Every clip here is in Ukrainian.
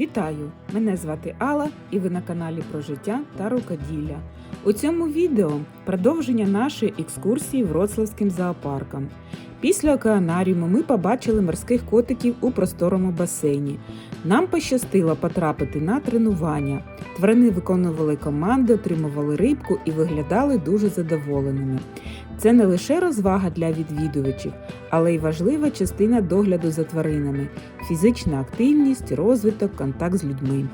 Вітаю! Мене звати Алла і ви на каналі про життя та рукоділля. У цьому відео продовження нашої екскурсії Вроцлавським зоопарком. Після океанаріуму ми побачили морських котиків у просторому басейні. Нам пощастило потрапити на тренування. Тварини виконували команди, отримували рибку і виглядали дуже задоволеними. Це не лише розвага для відвідувачів, але й важлива частина догляду за тваринами фізична активність, розвиток, контакт з людьми.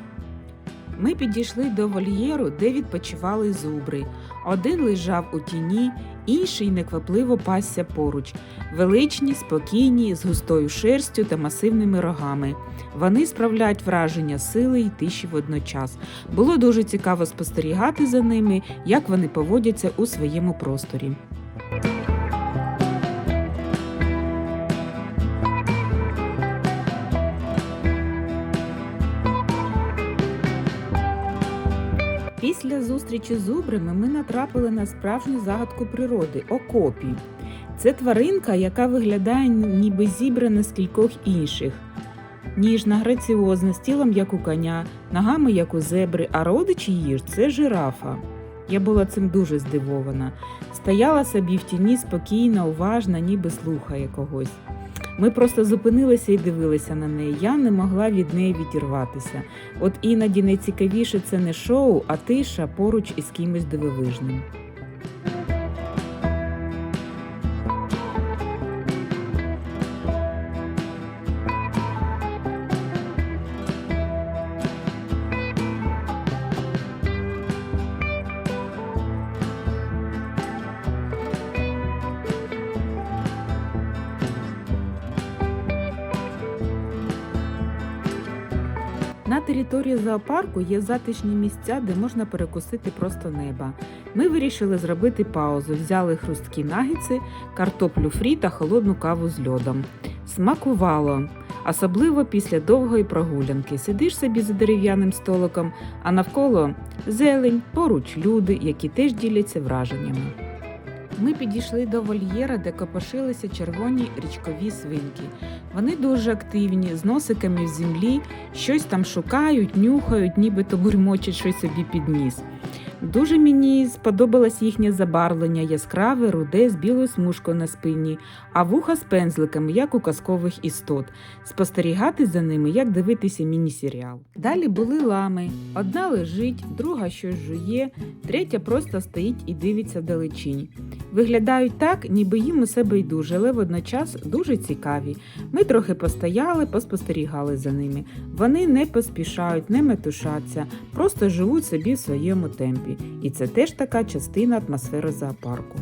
Ми підійшли до вольєру, де відпочивали зубри. Один лежав у тіні, інший неквапливо пасся поруч. Величні, спокійні, з густою шерстю та масивними рогами. Вони справляють враження сили й тиші водночас. Було дуже цікаво спостерігати за ними, як вони поводяться у своєму просторі. Після зустрічі з зубрами ми натрапили на справжню загадку природи окопі. Це тваринка, яка виглядає ніби зібрана з кількох інших. Ніжна, граціозна, з тілом як у коня, ногами як у зебри, а родич її це жирафа. Я була цим дуже здивована. Стояла собі в тіні спокійна, уважна, ніби слухає когось. Ми просто зупинилися і дивилися на неї. Я не могла від неї відірватися. От іноді найцікавіше це не шоу, а тиша поруч із кимось дивовижним. Території зоопарку є затишні місця, де можна перекусити просто неба. Ми вирішили зробити паузу, взяли хрусткі нагідси, картоплю фрі та холодну каву з льодом. Смакувало, особливо після довгої прогулянки. Сидиш собі за дерев'яним столиком, а навколо зелень, поруч люди, які теж діляться враженнями. Ми підійшли до вольєра, де копошилися червоні річкові свинки. Вони дуже активні, з носиками в землі, щось там шукають, нюхають, нібито бурмочуть щось собі під ніс. Дуже мені сподобалось їхнє забарвлення яскраве, руде з білою смужкою на спині, а вуха з пензликами, як у казкових істот. Спостерігати за ними, як дивитися міні-серіал. Далі були лами. Одна лежить, друга щось жує, третя просто стоїть і дивиться вдалечінь. Виглядають так, ніби їм усе байдуже, але водночас дуже цікаві. Ми трохи постояли, поспостерігали за ними. Вони не поспішають, не метушаться, просто живуть собі в своєму темпі. І це теж така частина атмосфери зоопарку.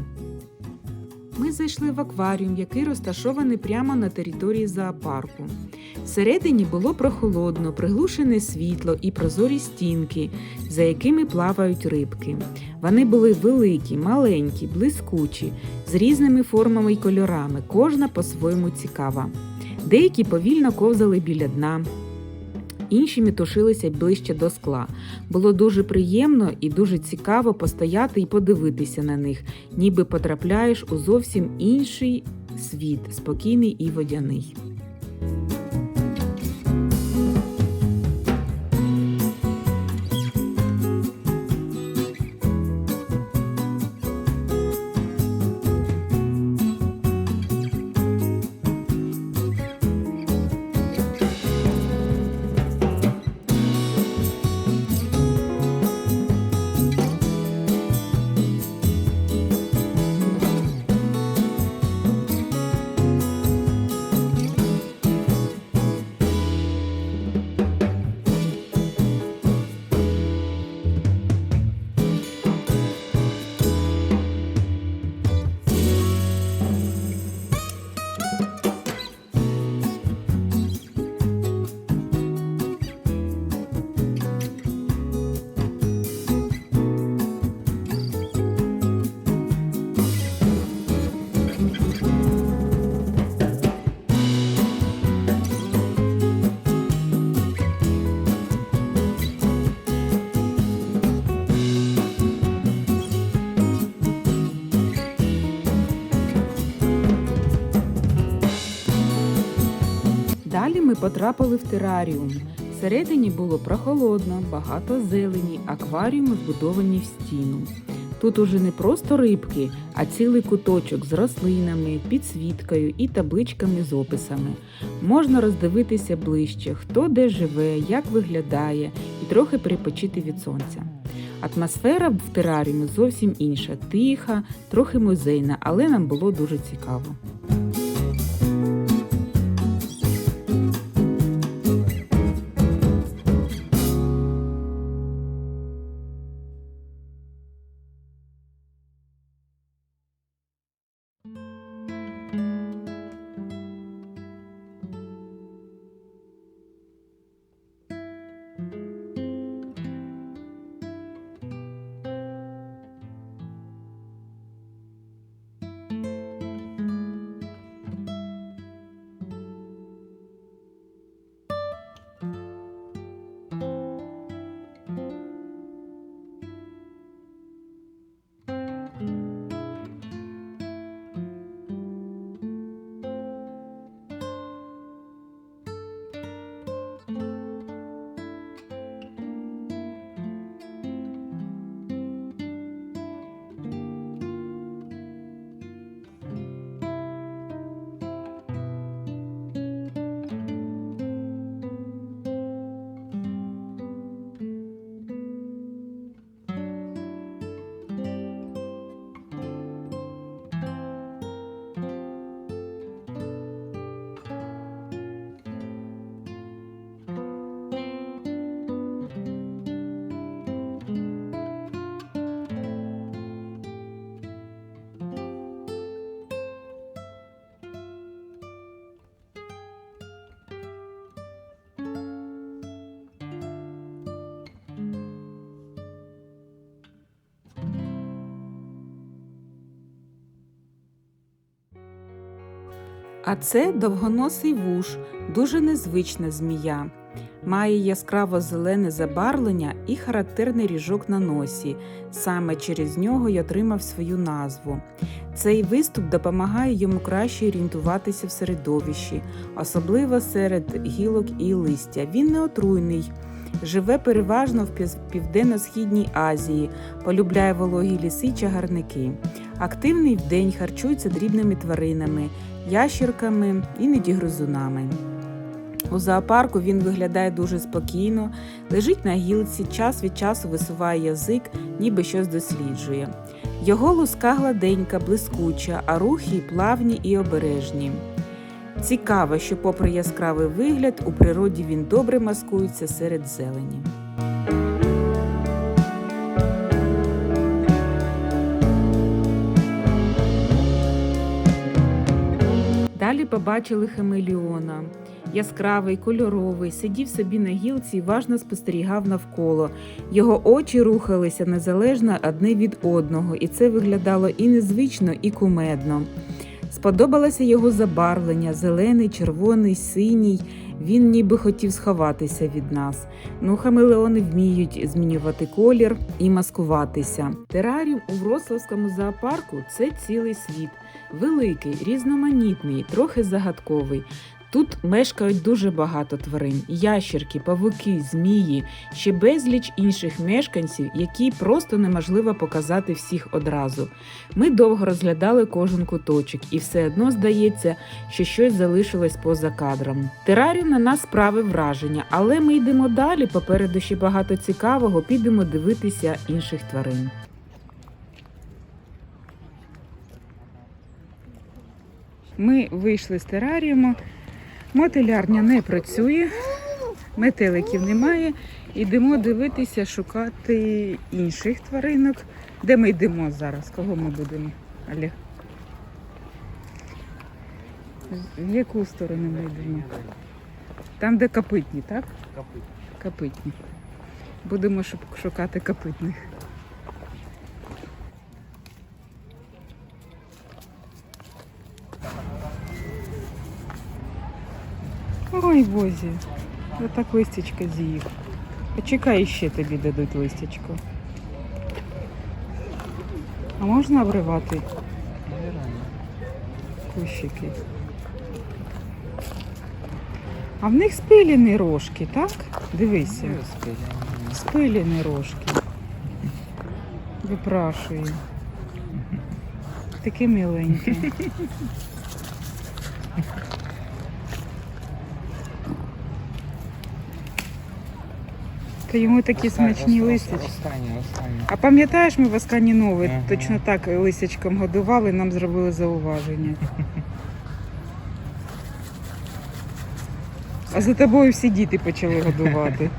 Ми зайшли в акваріум, який розташований прямо на території зоопарку. Всередині було прохолодно, приглушене світло і прозорі стінки, за якими плавають рибки. Вони були великі, маленькі, блискучі, з різними формами й кольорами, кожна по-своєму цікава. Деякі повільно ковзали біля дна, інші мітушилися ближче до скла. Було дуже приємно і дуже цікаво постояти і подивитися на них, ніби потрапляєш у зовсім інший світ, спокійний і водяний. Далі ми потрапили в тераріум. Всередині було прохолодно, багато зелені, акваріуми збудовані в стіну. Тут уже не просто рибки, а цілий куточок з рослинами, підсвіткою і табличками з описами. Можна роздивитися ближче, хто де живе, як виглядає, і трохи перепочити від сонця. Атмосфера в тераріумі зовсім інша, тиха, трохи музейна, але нам було дуже цікаво. А це довгоносий вуш, дуже незвична змія. Має яскраво зелене забарвлення і характерний ріжок на носі. Саме через нього й отримав свою назву. Цей виступ допомагає йому краще орієнтуватися в середовищі, особливо серед гілок і листя. Він не отруйний. Живе переважно в Південно-Східній Азії, полюбляє вологі ліси чагарники. Активний вдень харчується дрібними тваринами, ящірками, іноді гризунами. У зоопарку він виглядає дуже спокійно, лежить на гілці, час від часу висуває язик, ніби щось досліджує. Його луска гладенька, блискуча, а рухи плавні і обережні. Цікаво, що, попри яскравий вигляд, у природі він добре маскується серед зелені. Далі побачили хамелеона. Яскравий, кольоровий, сидів собі на гілці і важно спостерігав навколо. Його очі рухалися незалежно одне від одного, і це виглядало і незвично, і кумедно. Сподобалося його забарвлення зелений, червоний, синій. Він ніби хотів сховатися від нас. Ну, хамелеони вміють змінювати колір і маскуватися. Тераріум у Вроцлавському зоопарку це цілий світ. Великий, різноманітний, трохи загадковий. Тут мешкають дуже багато тварин: ящерки, павуки, змії, ще безліч інших мешканців, які просто неможливо показати всіх одразу. Ми довго розглядали кожен куточок, і все одно здається, що щось залишилось поза кадром. Тераріум на нас справив враження, але ми йдемо далі. Попереду ще багато цікавого, підемо дивитися інших тварин. Ми вийшли з тераріуму. Мотилярня не працює, метеликів немає. Йдемо дивитися, шукати інших тваринок. Де ми йдемо зараз? Кого ми будемо? Олег? В яку сторону ми йдемо? Там, де копитні, так? Копыт. Копитні. Будемо шукати копитних. Ой, Бозі, отак листячка з'їв. Почекай, ще тобі дадуть листячко. А можна обривати кущики? А в них спилені рожки, так? Дивися. Спилені рожки. Випрашую. Таке миленьке. Та йому такі смачні лисички. Останні, останні. А пам'ятаєш, ми в Аскані Нові Ага. точно так лисичком годували, нам зробили зауваження. А за тобою всі діти почали годувати.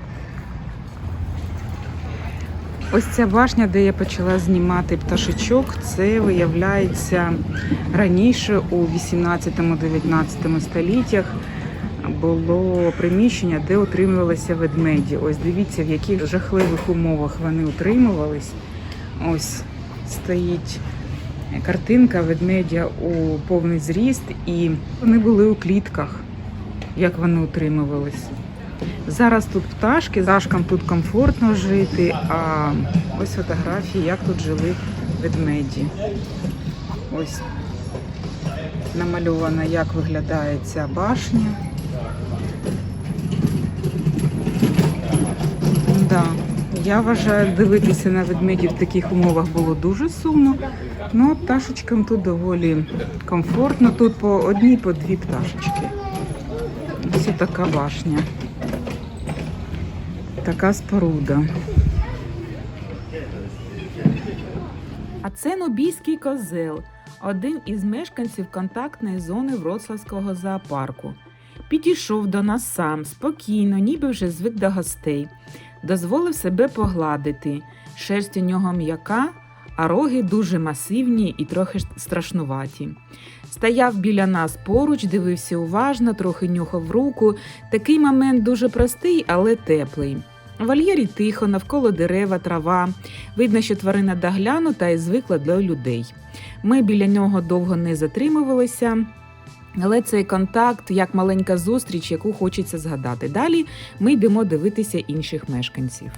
Ось ця башня, де я почала знімати пташечок, це виявляється раніше у 18-19 століттях було приміщення, де утримувалися ведмеді. Ось дивіться, в яких жахливих умовах вони утримувались. Ось стоїть картинка ведмедя у повний зріст, і вони були у клітках, як вони утримувались. Зараз тут пташки, пташкам тут комфортно жити, а ось фотографії, як тут жили ведмеді. Ось намальовано, як виглядає ця башня. Да. Я вважаю, дивитися на ведмедів в таких умовах було дуже сумно. Ну, пташечкам тут доволі комфортно. Тут по одній, по дві пташечки. Ось така башня. Така споруда. А це Нобійський козел, один із мешканців контактної зони Вроцлавського зоопарку. Підійшов до нас сам, спокійно, ніби вже звик до гостей. Дозволив себе погладити. Шерсть у нього м'яка, а роги дуже масивні і трохи страшнуваті. Стояв біля нас поруч, дивився уважно, трохи нюхав руку. Такий момент дуже простий, але теплий. У вольєрі тихо, навколо дерева, трава. Видно, що тварина доглянута і звикла до людей. Ми біля нього довго не затримувалися. Але цей контакт як маленька зустріч, яку хочеться згадати. Далі ми йдемо дивитися інших мешканців.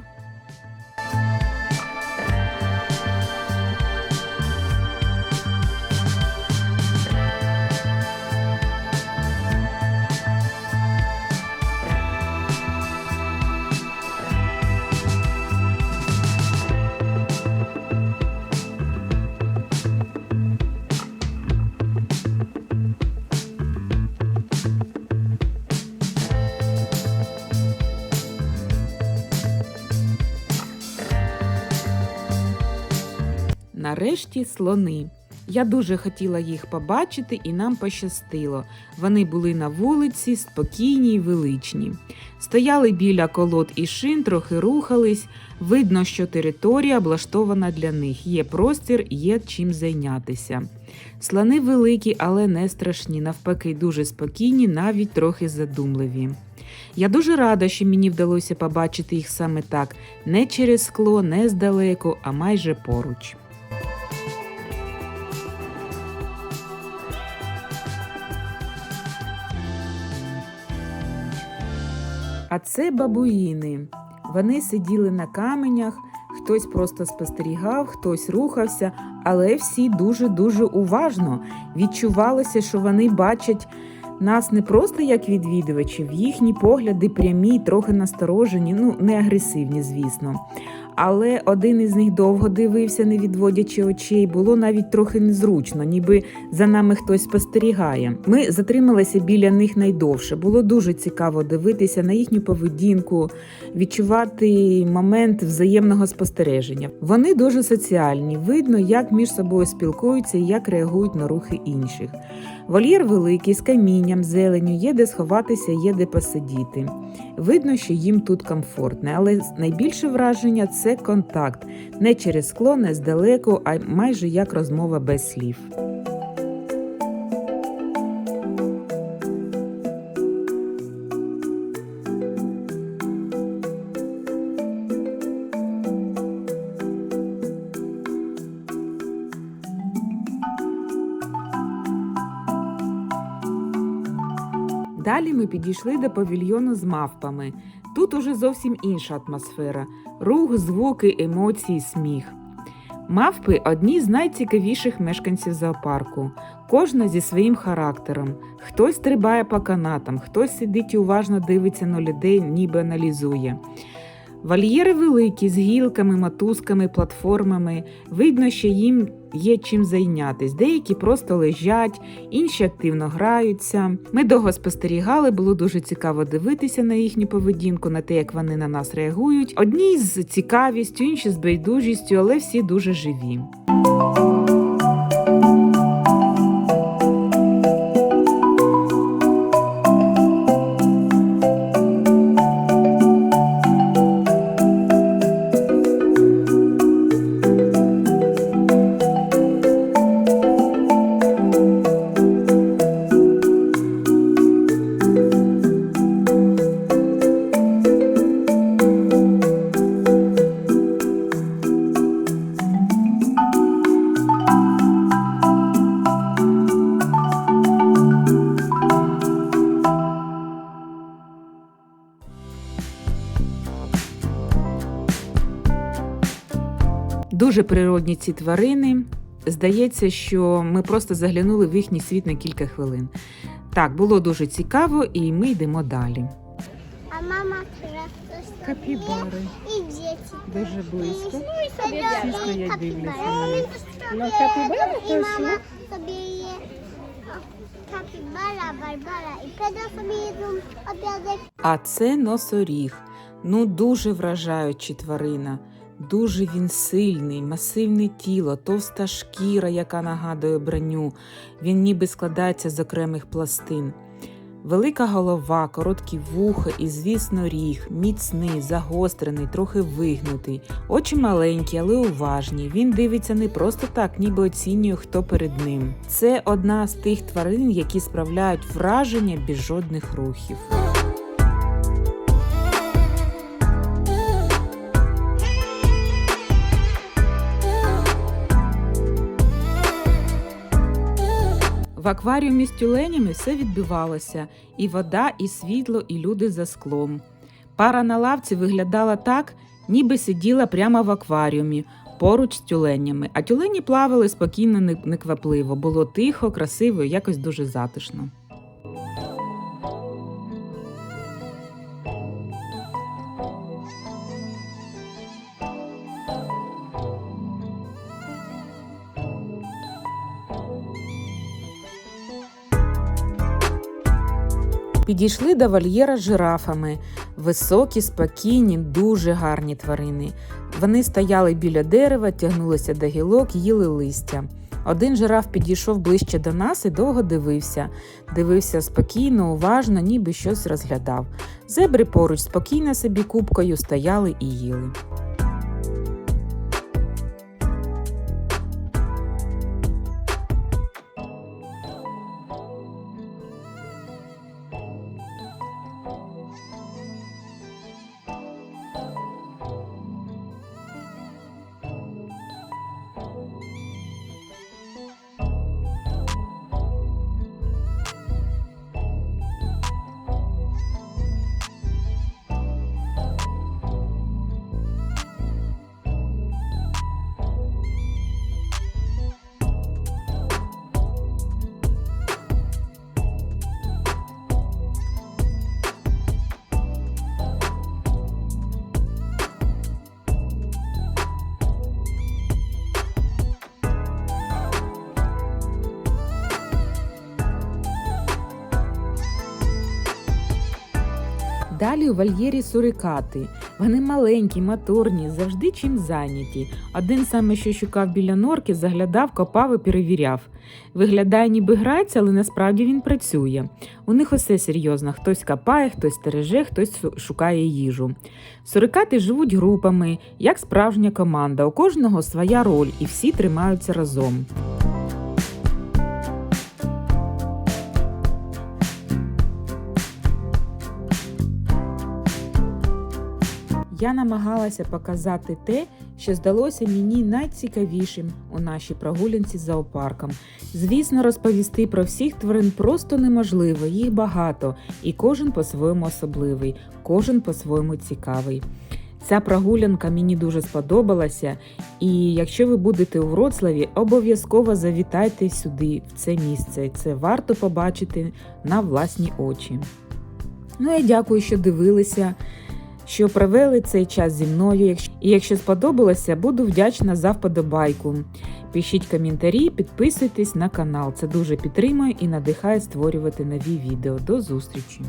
Нарешті слони. Я дуже хотіла їх побачити, і нам пощастило. Вони були на вулиці, спокійні й величні. Стояли біля колод і шин, трохи рухались. Видно, що територія облаштована для них. Є простір, є чим зайнятися. Слони великі, але не страшні, навпаки, дуже спокійні, навіть трохи задумливі. Я дуже рада, що мені вдалося побачити їх саме так, не через скло, не здалеку, а майже поруч. Це бабуїни. Вони сиділи на каменях, хтось просто спостерігав, хтось рухався, але всі дуже-дуже уважно відчувалося, що вони бачать нас не просто як відвідувачів, їхні погляди прямі, трохи насторожені, ну не агресивні, звісно. Але один із них довго дивився, не відводячи очей, було навіть трохи незручно, ніби за нами хтось спостерігає. Ми затрималися біля них найдовше. Було дуже цікаво дивитися на їхню поведінку, відчувати момент взаємного спостереження. Вони дуже соціальні, видно, як між собою спілкуються і як реагують на рухи інших. Вольєр великий, з камінням, зеленю, є де сховатися, є де посидіти. Видно, що їм тут комфортно, але найбільше враження це контакт не через скло, не здалеку, а майже як розмова без слів. Далі ми підійшли до павільйону з мавпами. Тут уже зовсім інша атмосфера: рух, звуки, емоції, сміх. Мавпи одні з найцікавіших мешканців зоопарку, кожна зі своїм характером. Хтось стрибає по канатам, хтось сидить і уважно дивиться на людей, ніби аналізує. Вольєри великі, з гілками, мотузками, платформами. Видно, що їм є чим зайнятись. Деякі просто лежать, інші активно граються. Ми довго спостерігали, було дуже цікаво дивитися на їхню поведінку, на те, як вони на нас реагують. Одні з цікавістю, інші з байдужістю, але всі дуже живі. Дуже природні ці тварини. Здається, що ми просто заглянули в їхній світ на кілька хвилин. Так, було дуже цікаво, і ми йдемо далі. А мама Капібари. і діти. Дуже близько. Всі стоять, дивляться. Ну, капібара І то мама собі є капібара, барбара. І Педро собі їду об'язок. А це носоріг. Ну, дуже вражаючий тварина. Дуже він сильний, масивне тіло, товста шкіра, яка нагадує броню. Він ніби складається з окремих пластин. Велика голова, короткі вуха і, звісно, ріг, міцний, загострений, трохи вигнутий. Очі маленькі, але уважні. Він дивиться не просто так, ніби оцінює, хто перед ним. Це одна з тих тварин, які справляють враження без жодних рухів. В акваріумі з тюленями все відбивалося: і вода, і світло, і люди за склом. Пара на лавці виглядала так, ніби сиділа прямо в акваріумі, поруч з тюленями, а тюлені плавали спокійно, не- неквапливо. Було тихо, красиво якось дуже затишно. Підійшли до вольєра з жирафами. Високі, спокійні, дуже гарні тварини. Вони стояли біля дерева, тягнулися до гілок, їли листя. Один жираф підійшов ближче до нас і довго дивився. Дивився спокійно, уважно, ніби щось розглядав. Зебри поруч спокійно собі купкою стояли і їли. Далі у вольєрі сурикати. Вони маленькі, моторні, завжди чим зайняті. Один саме, що шукав біля норки, заглядав, копав і перевіряв. Виглядає, ніби грається, але насправді він працює. У них усе серйозно: хтось копає, хтось стереже, хтось шукає їжу. Сурикати живуть групами, як справжня команда. У кожного своя роль, і всі тримаються разом. Я намагалася показати те, що здалося мені найцікавішим у нашій прогулянці з зоопарком. Звісно, розповісти про всіх тварин просто неможливо, їх багато, і кожен по-своєму особливий, кожен по-своєму цікавий. Ця прогулянка мені дуже сподобалася, і якщо ви будете у Вроцлаві, обов'язково завітайте сюди, в це місце. Це варто побачити на власні очі. Ну я дякую, що дивилися, що провели цей час зі мною. І якщо сподобалося, буду вдячна за вподобайку. Пишіть коментарі, підписуйтесь на канал. Це дуже підтримує і надихає створювати нові відео. До зустрічі!